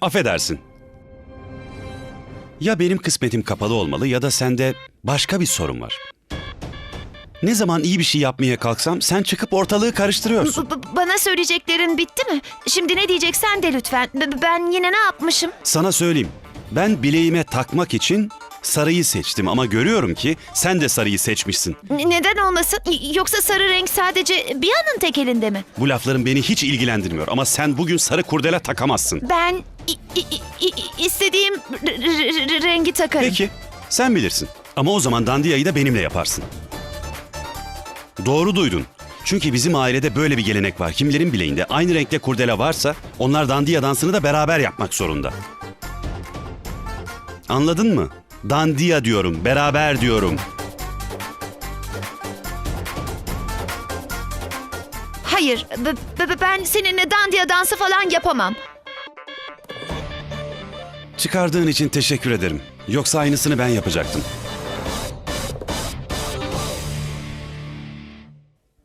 Affedersin. Ya benim kısmetim kapalı olmalı ya da sende başka bir sorun var. Ne zaman iyi bir şey yapmaya kalksam sen çıkıp ortalığı karıştırıyorsun. B- b- bana söyleyeceklerin bitti mi? Şimdi ne diyeceksen de lütfen. B- ben yine ne yapmışım? Sana söyleyeyim. Ben bileğime takmak için sarıyı seçtim ama görüyorum ki sen de sarıyı seçmişsin. N- neden olmasın? Y- Yoksa sarı renk sadece bir anın tek elinde mi? Bu lafların beni hiç ilgilendirmiyor ama sen bugün sarı kurdele takamazsın. Ben istediğim rengi takarım. Peki, sen bilirsin. Ama o zaman dandiyayı da benimle yaparsın. Doğru duydun. Çünkü bizim ailede böyle bir gelenek var. Kimlerin bileğinde aynı renkte kurdele varsa onlar dandiya dansını da beraber yapmak zorunda. Anladın mı? Dandiya diyorum, beraber diyorum. Hayır, ben seninle dandiya dansı falan yapamam. Çıkardığın için teşekkür ederim. Yoksa aynısını ben yapacaktım.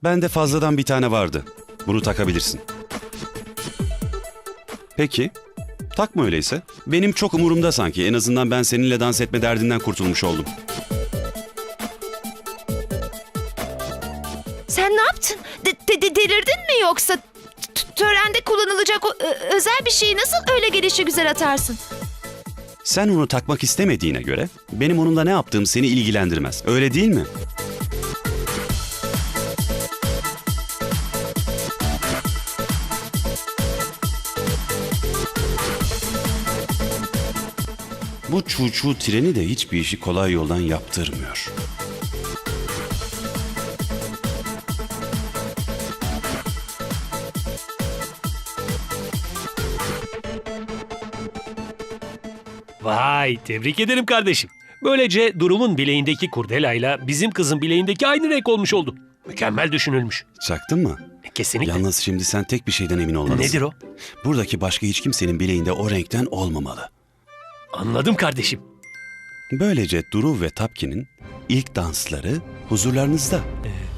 Bende fazladan bir tane vardı. Bunu takabilirsin. Peki. Takma öyleyse. Benim çok umurumda sanki. En azından ben seninle dans etme derdinden kurtulmuş oldum. Sen ne yaptın? De- de- de- delirdin mi yoksa? T- törende kullanılacak özel bir şeyi nasıl öyle gelişi güzel atarsın? Sen onu takmak istemediğine göre benim onunla ne yaptığım seni ilgilendirmez. Öyle değil mi? Bu çuçu treni de hiçbir işi kolay yoldan yaptırmıyor. Vay tebrik ederim kardeşim. Böylece Durum'un bileğindeki kurdelayla bizim kızın bileğindeki aynı renk olmuş oldu. Mükemmel düşünülmüş. Çaktın mı? Kesinlikle. Yalnız şimdi sen tek bir şeyden emin olmalısın. Nedir o? Buradaki başka hiç kimsenin bileğinde o renkten olmamalı. Anladım kardeşim. Böylece Duru ve Tapkin'in ilk dansları huzurlarınızda.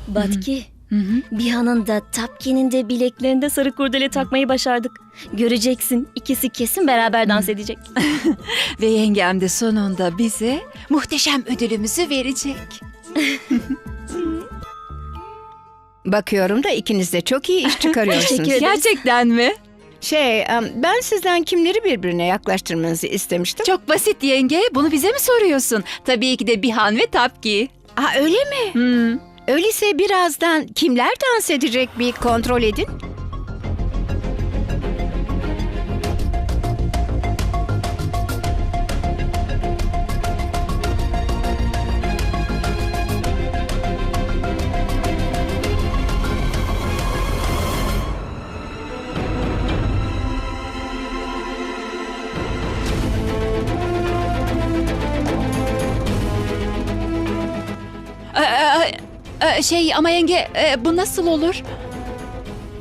Batki, Biha'nın da Tapki'nin de bileklerinde sarı kurdele takmayı başardık. Göreceksin ikisi kesin beraber dans edecek. Ve yengem de sonunda bize muhteşem ödülümüzü verecek. Bakıyorum da ikiniz de çok iyi iş çıkarıyorsunuz. Teşekkür ederim. Gerçekten mi? Şey, em, ben sizden kimleri birbirine yaklaştırmanızı istemiştim. Çok basit yenge. Bunu bize mi soruyorsun? Tabii ki de Bihan ve Tapki. Aa, öyle mi? Hmm. Öyleyse birazdan kimler dans edecek bir kontrol edin. Şey ama yenge e, bu nasıl olur?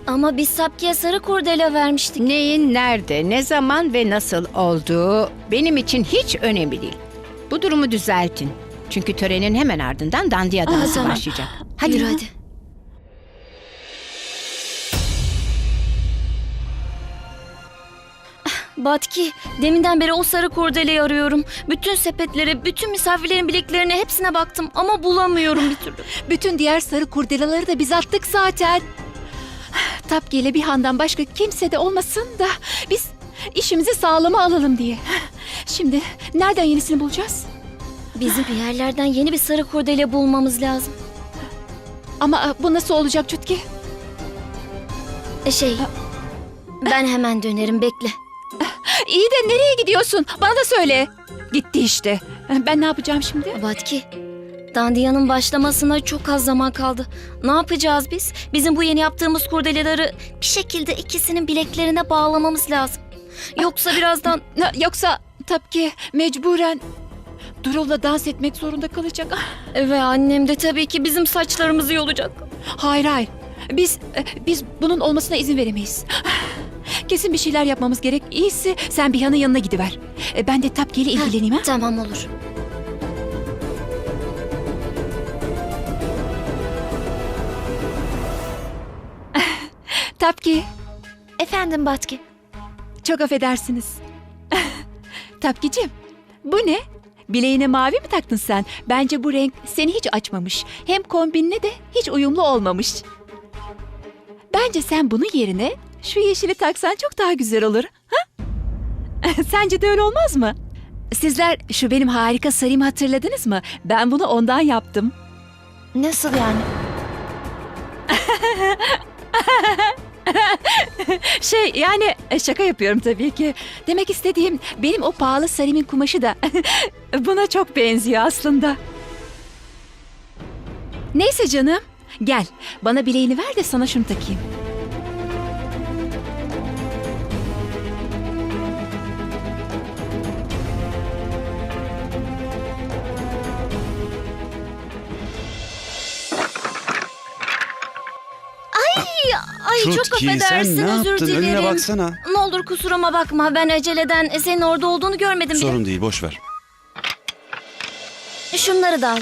Ama biz Tapki'ye sarı kurdele vermiştik. Neyin nerede, ne zaman ve nasıl olduğu benim için hiç önemli değil. Bu durumu düzeltin. Çünkü törenin hemen ardından dandiya dansı tamam. başlayacak. Hadi. Yürü hadi. Batki, deminden beri o sarı kurdeleyi arıyorum. Bütün sepetlere, bütün misafirlerin bileklerine hepsine baktım ama bulamıyorum bir türlü. Bütün diğer sarı kurdelaları da biz attık zaten. Tapki ile Bihan'dan başka kimse de olmasın da biz işimizi sağlama alalım diye. Şimdi nereden yenisini bulacağız? Bizim bir yerlerden yeni bir sarı kurdele bulmamız lazım. Ama e, bu nasıl olacak Çutki? E şey, ben hemen dönerim bekle. İyi de nereye gidiyorsun? Bana da söyle. Gitti işte. Ben ne yapacağım şimdi? Batki, Dandiya'nın başlamasına çok az zaman kaldı. Ne yapacağız biz? Bizim bu yeni yaptığımız kurdeleleri bir şekilde ikisinin bileklerine bağlamamız lazım. Yoksa birazdan... Yoksa Tapki mecburen Durul'la dans etmek zorunda kalacak. Ve annem de tabii ki bizim saçlarımızı yolacak. Hayır hayır. Biz e, biz bunun olmasına izin veremeyiz. Kesin bir şeyler yapmamız gerek. İyisi sen Bihan'ın yanına gidiver. E, Ben de Tapki ile ilgileneyim ha. Tamam olur. Tapki Efendim Batki. çok affedersiniz. Tapkicim, bu ne? Bileğine mavi mi taktın sen? Bence bu renk seni hiç açmamış. Hem kombinle de hiç uyumlu olmamış. Bence sen bunun yerine şu yeşili taksan çok daha güzel olur. Ha? Sence de öyle olmaz mı? Sizler şu benim harika sarımı hatırladınız mı? Ben bunu ondan yaptım. Nasıl yani? Şey yani e, şaka yapıyorum tabii ki. Demek istediğim benim o pahalı sarımın kumaşı da buna çok benziyor aslında. Neyse canım. Gel bana bileğini ver de sana şunu takayım. Ay çok Trutki, affedersin sen ne özür yaptın? dilerim. Önüne baksana. Ne olur kusuruma bakma ben aceleden senin orada olduğunu görmedim bile. Sorun değil boş ver. Şunları da al.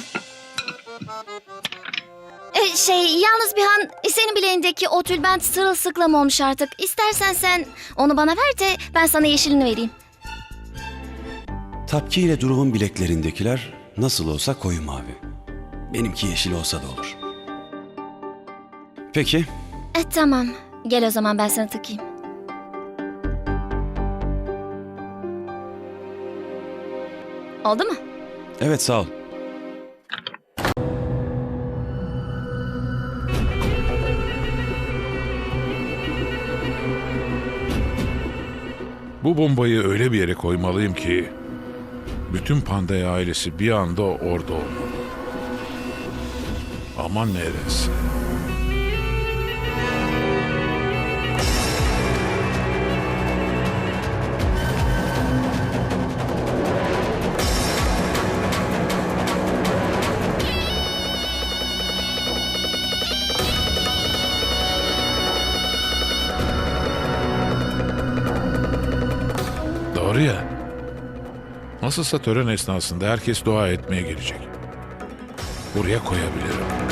E, şey yalnız bir an e, senin bileğindeki o tülbent sırılsıklam olmuş artık. İstersen sen onu bana ver de ben sana yeşilini vereyim. Tapki ile Durum'un bileklerindekiler nasıl olsa koyu mavi. Benimki yeşil olsa da olur. Peki, E tamam. Gel o zaman ben sana takayım. Oldu mu? evet sağ ol. Bu bombayı öyle bir yere koymalıyım ki bütün Pandey ailesi bir anda orada olmalı. Ama neresi? Doğru ya. Nasılsa tören esnasında herkes dua etmeye gelecek. Buraya koyabilirim.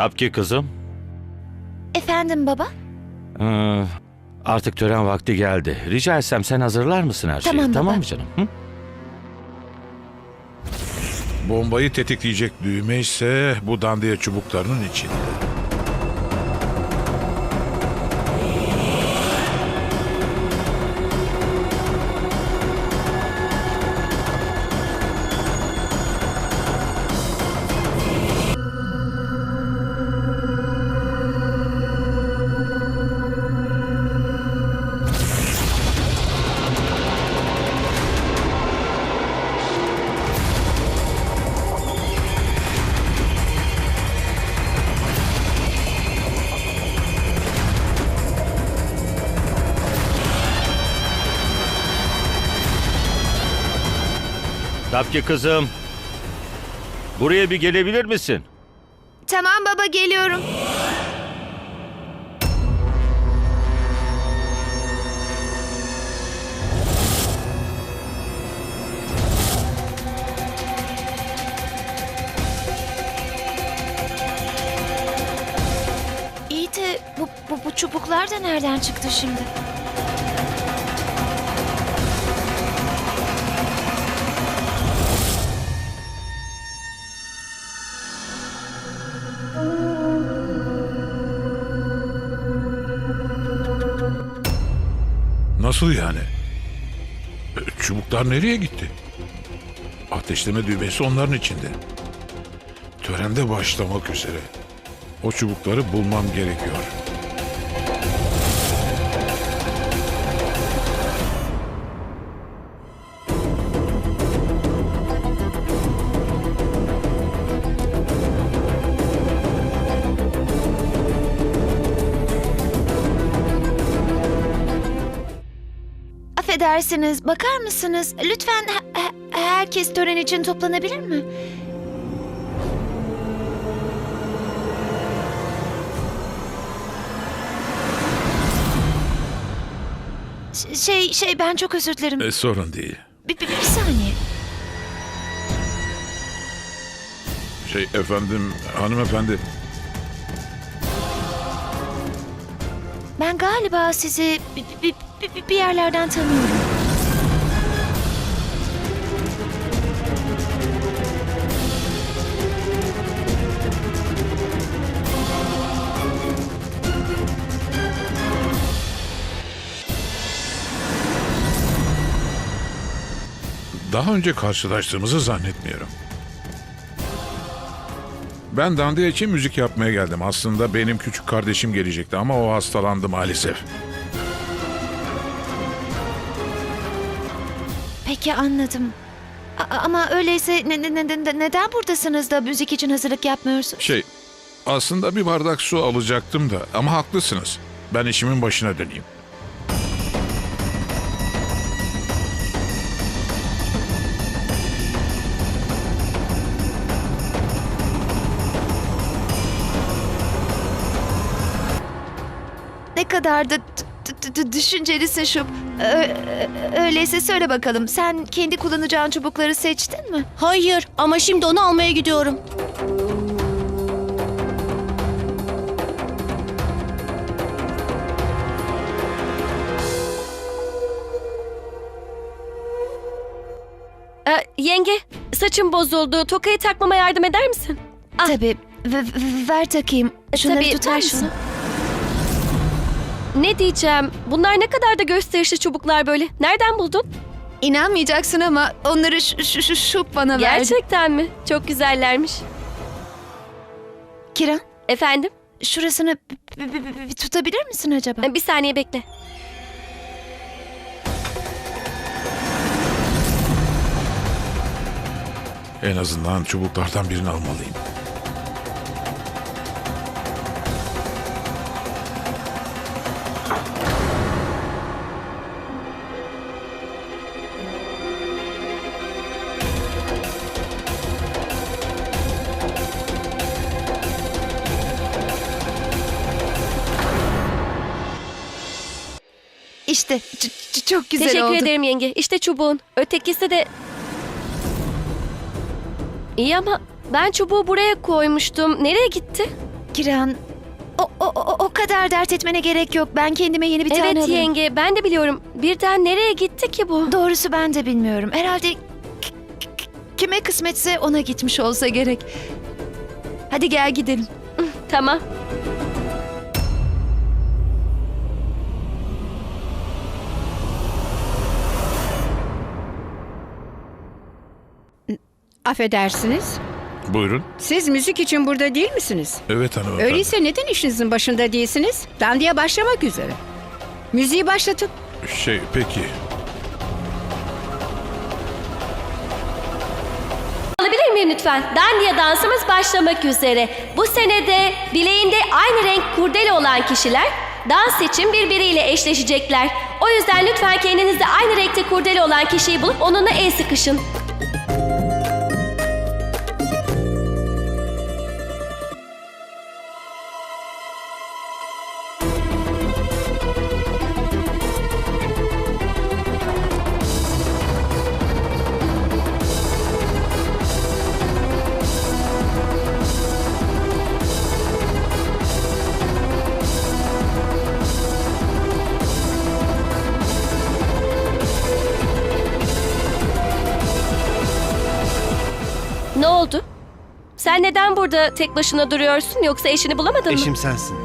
Tapki kızım. Efendim baba? Ee, artık tören vakti geldi. Rica etsem sen hazırlar mısın her şeyi? Tamam baba. Tamam mı canım? Hı? Bombayı tetikleyecek düğme ise bu dandiye çubuklarının içinde. Tapki kızım. Buraya bir gelebilir misin? Tamam baba geliyorum. İyi de bu, bu, bu çubuklar da nereden çıktı şimdi? Nasıl yani? E, Çubuklar nereye gitti? Ateşleme düğmesi onların içinde. Törende başlamak üzere. O çubukları bulmam gerekiyor. Affedersiniz. Bakar mısınız? Lütfen he- he- herkes tören için toplanabilir mi? Ş- Şey şey ben çok özür dilerim. E, sorun değil. Bir, bir, bir saniye. Şey efendim hanımefendi Ben galiba sizi bir, bir, bir, bir yerlerden tanıyorum. daha önce karşılaştığımızı zannetmiyorum. Ben Dandiya için müzik yapmaya geldim. Aslında benim küçük kardeşim gelecekti ama o hastalandı maalesef. Peki anladım. A- ama öyleyse ne- ne- ne- ne- neden buradasınız da müzik için hazırlık yapmıyorsunuz? Şey aslında bir bardak su alacaktım da ama haklısınız. Ben işimin başına döneyim. Ne kadar da d- d- d- düşüncelisin şu. Öyleyse söyle bakalım. Sen kendi kullanacağın çubukları seçtin mi? Hayır ama şimdi onu almaya gidiyorum. Ee, yenge, saçım bozuldu. Tokayı takmama yardım eder misin? Ah. Tabii. V- v- ver takayım. Şunları Tabii, tutar ver mısın? şunu. Ne diyeceğim? Bunlar ne kadar da gösterişli çubuklar böyle. Nereden buldun? İnanmayacaksın ama onları şu, şu, şu, bana verdi. Gerçekten mi? Çok güzellermiş. Kiran, Efendim? şurasını tutabilir misin acaba? Bir saniye bekle. En azından çubuklardan birini almalıyım. İşte ç- ç- çok güzel Teşekkür oldu. ederim yenge. İşte çubuğun. Ötekisi de... İyi ama ben çubuğu buraya koymuştum. Nereye gitti? Kiran, o, o, o, o kadar dert etmene gerek yok. Ben kendime yeni bir tane evet alırım. yenge ben de biliyorum. Birden nereye gitti ki bu? Doğrusu ben de bilmiyorum. Herhalde k- k- kime kısmetse ona gitmiş olsa gerek. Hadi gel gidelim. Tamam. Affedersiniz. Buyurun. Siz müzik için burada değil misiniz? Evet hanımefendi. Öyleyse neden işinizin başında değilsiniz? Dandiya başlamak üzere. Müziği başlatın. Şey peki. Alabilir miyim lütfen? Dandiya dansımız başlamak üzere. Bu senede bileğinde aynı renk kurdele olan kişiler dans için birbiriyle eşleşecekler. O yüzden lütfen kendinizde aynı renkte kurdele olan kişiyi bulup onunla el sıkışın. Ne oldu? Sen neden burada tek başına duruyorsun yoksa eşini bulamadın mı? Eşim sensin.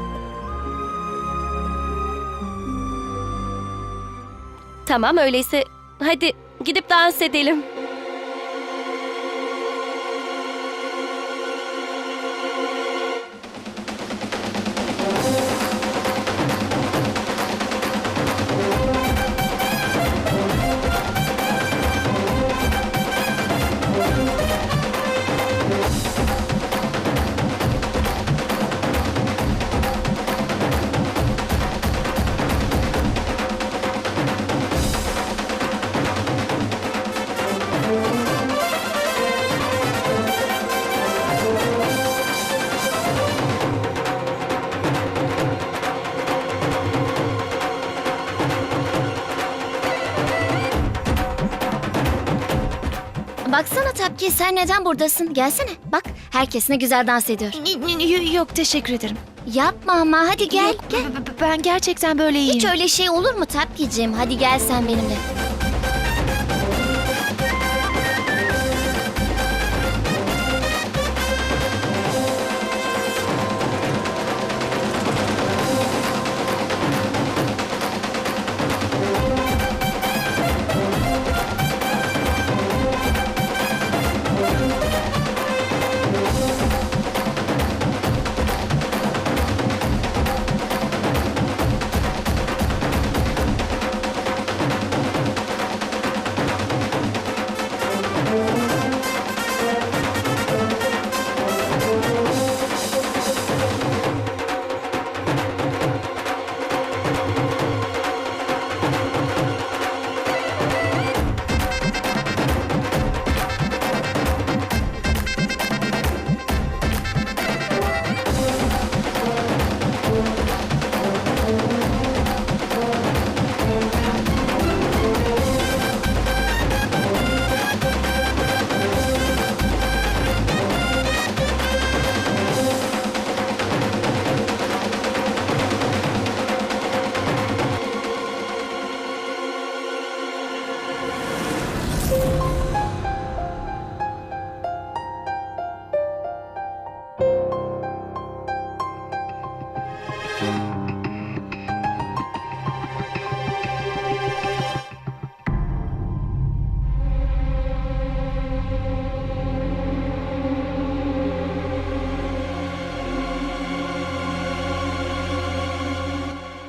Tamam öyleyse hadi gidip dans edelim. Tapki sen neden buradasın? Gelsene. Bak herkes ne güzel dans ediyor. Yok teşekkür ederim. Yapma ama hadi gel. Yok, gel. Ben gerçekten böyle iyiyim. Hiç öyle şey olur mu Tapki'cim? Hadi gel sen benimle.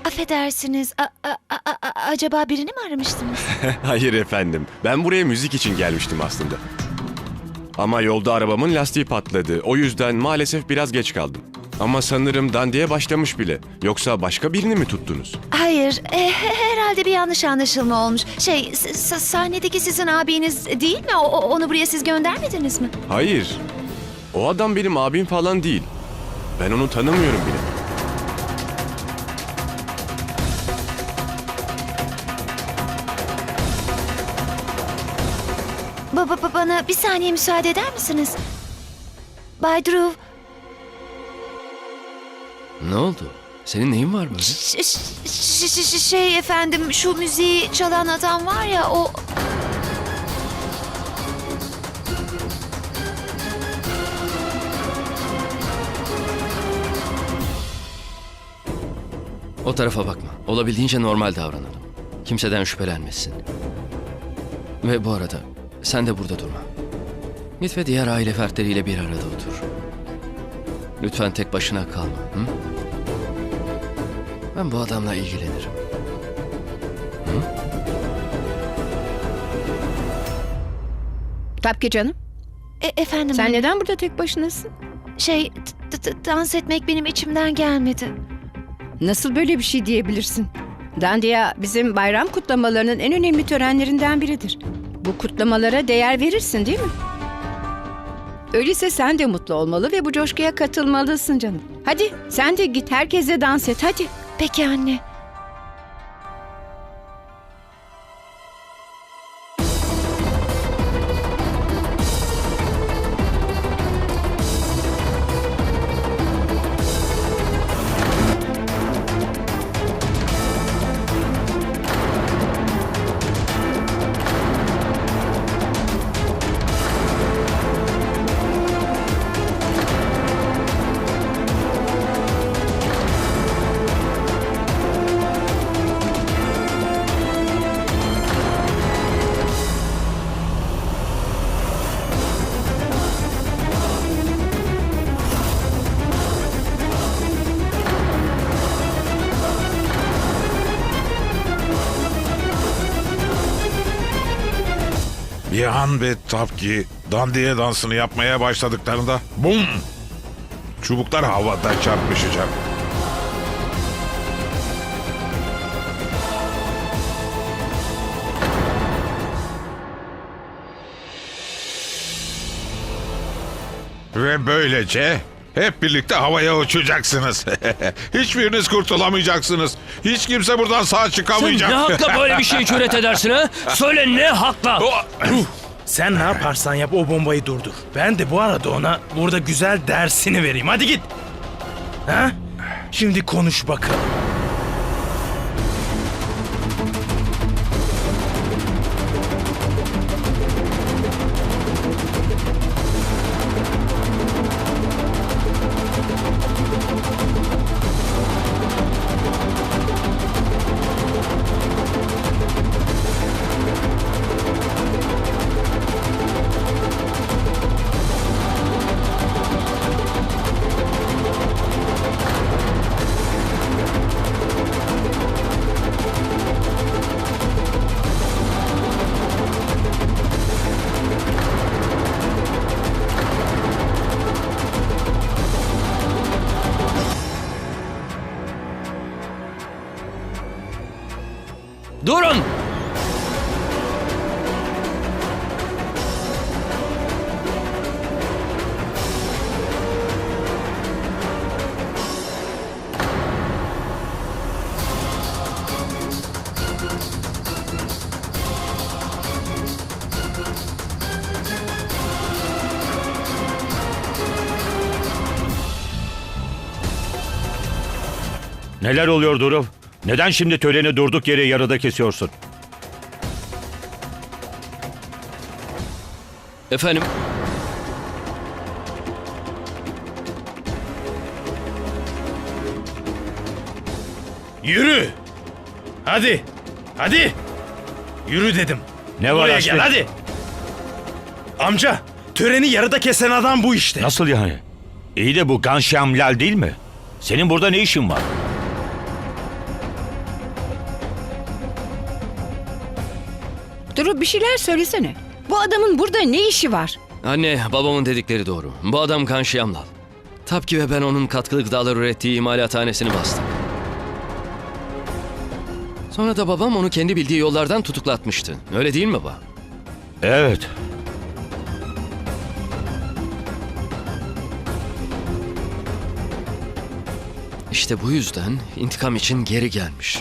Affedersiniz. A- a- a- a- acaba birini mi aramıştınız? Hayır efendim. Ben buraya müzik için gelmiştim aslında. Ama yolda arabamın lastiği patladı. O yüzden maalesef biraz geç kaldım. Ama sanırım dandiye başlamış bile. Yoksa başka birini mi tuttunuz? Hayır. e, he- herhalde bir yanlış anlaşılma olmuş. Şey, s- s- sahnedeki sizin abiniz değil mi? O- o- onu buraya siz göndermediniz mi? Hayır. O adam benim abim falan değil. Ben onu tanımıyorum bile. Bir saniye müsaade eder misiniz? Bay Drew, Ne oldu? Senin neyin var böyle? ş- ş- ş- ş- şey efendim şu müziği çalan adam var ya o... O tarafa bakma. Olabildiğince normal davranalım. Kimseden şüphelenmesin. Ve bu arada sen de burada durma. Git ve diğer aile fertleriyle bir arada otur. Lütfen tek başına kalma. Hı? Ben bu adamla ilgilenirim. Tapki canım. E, efendim Sen neden burada tek başınasın? şey dans etmek benim içimden gelmedi. Nasıl böyle bir şey diyebilirsin? Dandiya bizim bayram kutlamalarının en önemli törenlerinden biridir. Bu kutlamalara değer verirsin değil mi? Öyleyse sen de mutlu olmalı ve bu coşkuya katılmalısın canım. Hadi sen de git herkese dans et hadi. Peki anne. Bihan ve Tapki dandiye dansını yapmaya başladıklarında bum! Çubuklar havada çarpışacak. Ve böylece hep birlikte havaya uçacaksınız. Hiçbiriniz kurtulamayacaksınız. Hiç kimse buradan sağ çıkamayacak. hakla böyle bir şey cüret edersin ha? Söyle ne hakla? Sen ne yaparsan yap o bombayı durdur. Ben de bu arada ona burada güzel dersini vereyim. Hadi git. Ha? Şimdi konuş bakalım. Neler oluyor Duru? Neden şimdi töreni durduk yere yarıda kesiyorsun? Efendim? Yürü. Hadi. Hadi. Yürü dedim. Ne var Buraya gel hadi. Amca, töreni yarıda kesen adam bu işte. Nasıl yani? İyi de bu Ganşam Lal değil mi? Senin burada ne işin var? Şeyler söylesene. Bu adamın burada ne işi var? Anne, babamın dedikleri doğru. Bu adam kan Şiyamlal. Tapki ve ben onun katkılı gıdalar ürettiği imalathanesini bastık. Sonra da babam onu kendi bildiği yollardan tutuklatmıştı. Öyle değil mi baba? Evet. İşte bu yüzden intikam için geri gelmiş.